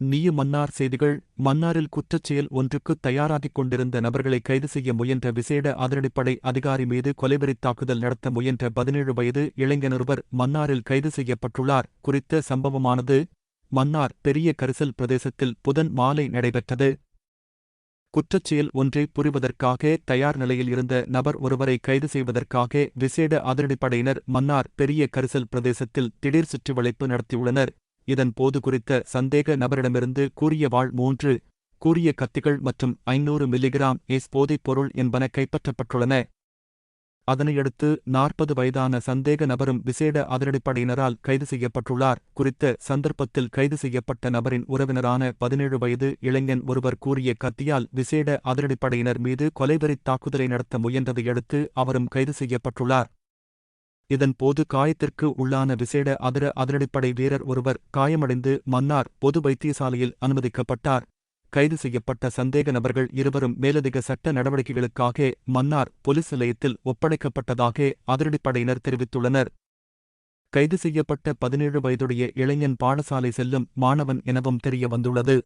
நீயு மன்னார் செய்திகள் மன்னாரில் குற்றச்செயல் ஒன்றுக்கு தயாராகிக் கொண்டிருந்த நபர்களை கைது செய்ய முயன்ற விசேட அதிரடிப்படை அதிகாரி மீது கொலைவெறி தாக்குதல் நடத்த முயன்ற பதினேழு வயது இளைஞனொருவர் மன்னாரில் கைது செய்யப்பட்டுள்ளார். குறித்த சம்பவமானது மன்னார் பெரிய கரிசல் பிரதேசத்தில் புதன் மாலை நடைபெற்றது. குற்றச்செயல் ஒன்றை புரிவதற்காக தயார் நிலையில் இருந்த நபர் ஒருவரை கைது செய்வதற்காக விசேட அதிரடிப்படையினர் மன்னார் பெரிய கரிசல் பிரதேசத்தில் திடீர் சுற்றுவளைப்பு நடத்தியுள்ளனர். இதன் போது குறித்த சந்தேக நபரிடமிருந்து கூறிய வாழ் மூன்று கூறிய கத்திகள் மற்றும் ஐநூறு மில்லிகிராம் எஸ் போதைப் பொருள் என்பன கைப்பற்றப்பட்டுள்ளன. அதனையடுத்து நாற்பது வயதான சந்தேக நபரும் விசேட அதிரடிப்படையினரால் கைது செய்யப்பட்டுள்ளார். குறித்த சந்தர்ப்பத்தில் கைது செய்யப்பட்ட நபரின் உறவினரான பதினேழு வயது இளைஞன் ஒருவர் கூறிய கத்தியால் விசேட அதிரடிப்படையினர் மீது கொலைவெறித் தாக்குதலை நடத்த முயன்றதையடுத்து அவரும் கைது செய்யப்பட்டுள்ளார். இதன் போது காயத்திற்கு உள்ளான விசேட அதிர அதிரடிப்படை வீரர் ஒருவர் காயமடைந்து மன்னார் பொது வைத்தியசாலையில் அனுமதிக்கப்பட்டார். கைது செய்யப்பட்ட சந்தேக நபர்கள் இருவரும் மேலதிக சட்ட நடவடிக்கைகளுக்காக மன்னார் போலீஸ் நிலையத்தில் ஒப்படைக்கப்பட்டதாக அதிரடிப்படையினர் தெரிவித்துள்ளனர். கைது செய்யப்பட்ட பதினேழு வயதுடைய இளைஞன் பாடசாலை செல்லும் மாணவன் எனவும் தெரிய வந்துள்ளது